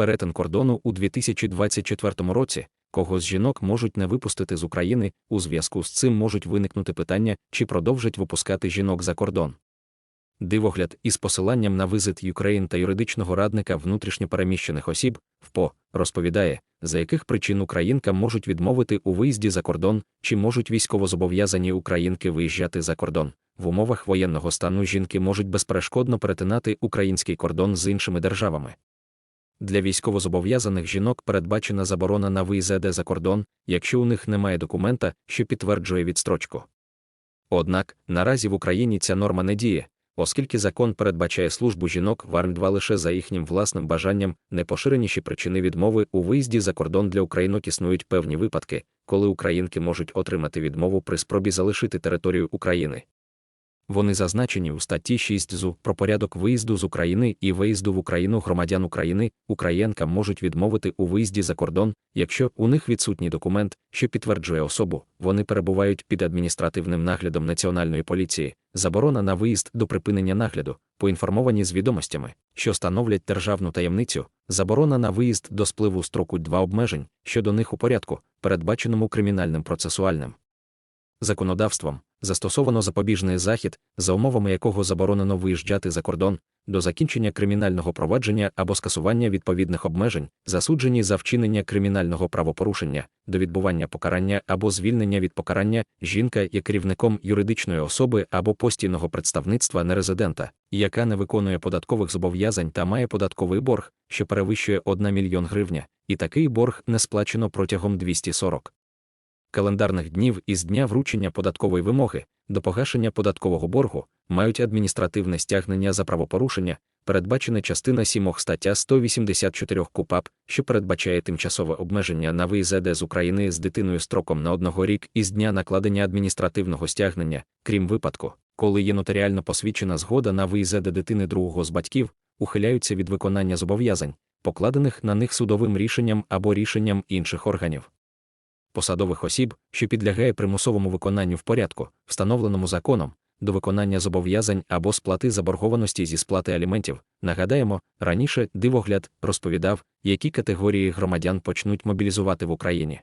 перетин кордону у 2024 році, кого з жінок можуть не випустити з України, у зв'язку з цим можуть виникнути питання, чи продовжать випускати жінок за кордон. Дивогляд із посиланням на визит Юкрейн та юридичного радника внутрішньопереміщених осіб ВПО розповідає, за яких причин українкам можуть відмовити у виїзді за кордон, чи можуть військовозобов'язані українки виїжджати за кордон. В умовах воєнного стану жінки можуть безперешкодно перетинати український кордон з іншими державами. Для військовозобов'язаних жінок передбачена заборона на виїзд за кордон, якщо у них немає документа, що підтверджує відстрочку. Однак наразі в Україні ця норма не діє, оскільки закон передбачає службу жінок в армії лише за їхнім власним бажанням, непоширеніші причини відмови у виїзді за кордон для українок існують певні випадки, коли українки можуть отримати відмову при спробі залишити територію України. Вони зазначені у статті 6 ЗУ про порядок виїзду з України і виїзду в Україну громадян України, українкам можуть відмовити у виїзді за кордон, якщо у них відсутній документ, що підтверджує особу, вони перебувають під адміністративним наглядом Національної поліції, заборона на виїзд до припинення нагляду, поінформовані з відомостями, що становлять державну таємницю, заборона на виїзд до спливу строку два обмежень, щодо них у порядку, передбаченому кримінальним процесуальним законодавством застосовано запобіжний захід, за умовами якого заборонено виїжджати за кордон, до закінчення кримінального провадження або скасування відповідних обмежень, засуджені за вчинення кримінального правопорушення, до відбування покарання або звільнення від покарання, жінка є керівником юридичної особи або постійного представництва нерезидента, яка не виконує податкових зобов'язань та має податковий борг, що перевищує 1 мільйон гривня, і такий борг не сплачено протягом 240 календарних днів із дня вручення податкової вимоги до погашення податкового боргу мають адміністративне стягнення за правопорушення, передбачене частина 7 стаття 184 КУПАП, що передбачає тимчасове обмеження на виїзд з України з дитиною строком на одного рік із дня накладення адміністративного стягнення, крім випадку, коли є нотаріально посвідчена згода на виїзд дитини другого з батьків, ухиляються від виконання зобов'язань, покладених на них судовим рішенням або рішенням інших органів посадових осіб, що підлягає примусовому виконанню в порядку, встановленому законом, до виконання зобов'язань або сплати заборгованості зі сплати аліментів. Нагадаємо, раніше дивогляд розповідав, які категорії громадян почнуть мобілізувати в Україні.